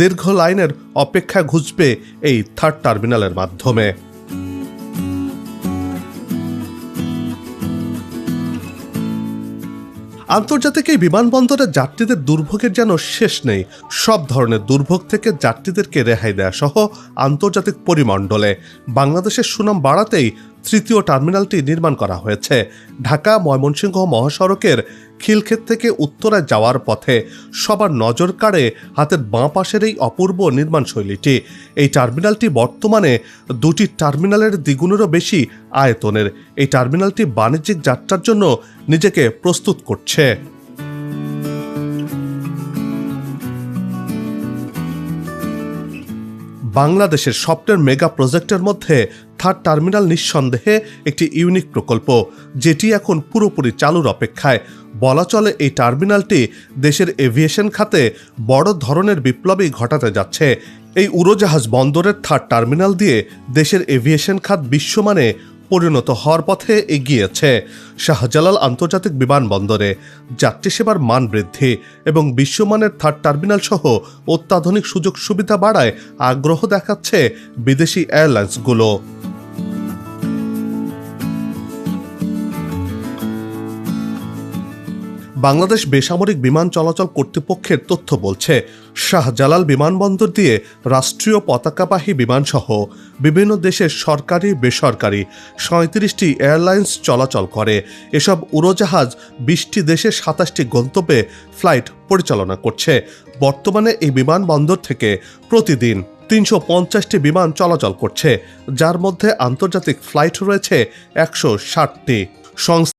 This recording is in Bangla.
দীর্ঘ লাইনের অপেক্ষা ঘুচবে এই থার্ড টার্মিনালের মাধ্যমে। আন্তর্জাতিক এই বিমানবন্দরে যাত্রীদের দুর্ভোগের যেন শেষ নেই, সব ধরনের দুর্ভোগ থেকে যাত্রীদেরকে রেহাই দেয়া সহ আন্তর্জাতিক পরিমণ্ডলে। বাংলাদেশের সুনাম বাড়াতেই তৃতীয় টার্মিনালটি নির্মাণ করা হয়েছে। ঢাকা, ময়মনসিংহ মহাসড়কের খিলক্ষেত থেকে উত্তরে যাওয়ার পথে সবার নজর কাড়ে হাতের বাঁ পাশের এই অপূর্ব নির্মাণ শৈলীটি। এই টার্মিনালটি বর্তমানে দুটি টার্মিনালের দ্বিগুণেরও বেশি আয়তনের। এই টার্মিনালটি বাণিজ্যিক যাত্রার জন্য নিজেকে প্রস্তুত করছে। বাংলাদেশের সফটওয়্যার মেগা প্রজেক্টের মধ্যে থার্ড টার্মিনাল নিঃসন্দেহে একটি ইউনিক প্রকল্প, যেটি এখন পুরোপুরি চালুর অপেক্ষায়। বলা চলে এই টার্মিনালটি দেশের এভিয়েশন খাতে বড় ধরনের বিপ্লবী ঘটাতে যাচ্ছে। এই উড়োজাহাজ বন্দরের থার্ড টার্মিনাল দিয়ে দেশের এভিয়েশন খাত বিশ্বমানে পরিণত হওয়ার পথে এগিয়েছে। শাহজালাল আন্তর্জাতিক বিমানবন্দরে যাত্রী সেবার মান বৃদ্ধি এবং বিশ্বমানের থার্ড টার্মিনাল সহ অত্যাধুনিক সুযোগ সুবিধা বাড়ায় আগ্রহ দেখাচ্ছে বিদেশি এয়ারলাইন্সগুলো। বাংলাদেশ বেসামরিক বিমান চলাচল কর্তৃপক্ষের তথ্য বলছে, শাহজালাল বিমানবন্দর দিয়ে রাষ্ট্রীয় পতাকাবাহী বিমানসহ বিভিন্ন দেশের সরকারি, বেসরকারি সাঁত্রিশটি এয়ারলাইন্স চলাচল করে। এসব উড়োজাহাজ বিশটি দেশের সাতাশটি গন্তব্যে ফ্লাইট পরিচালনা করছে। বর্তমানে এই বিমানবন্দর থেকে প্রতিদিন তিনশো পঞ্চাশটি বিমান চলাচল করছে, যার মধ্যে আন্তর্জাতিক ফ্লাইট রয়েছে একশো ষাটটি।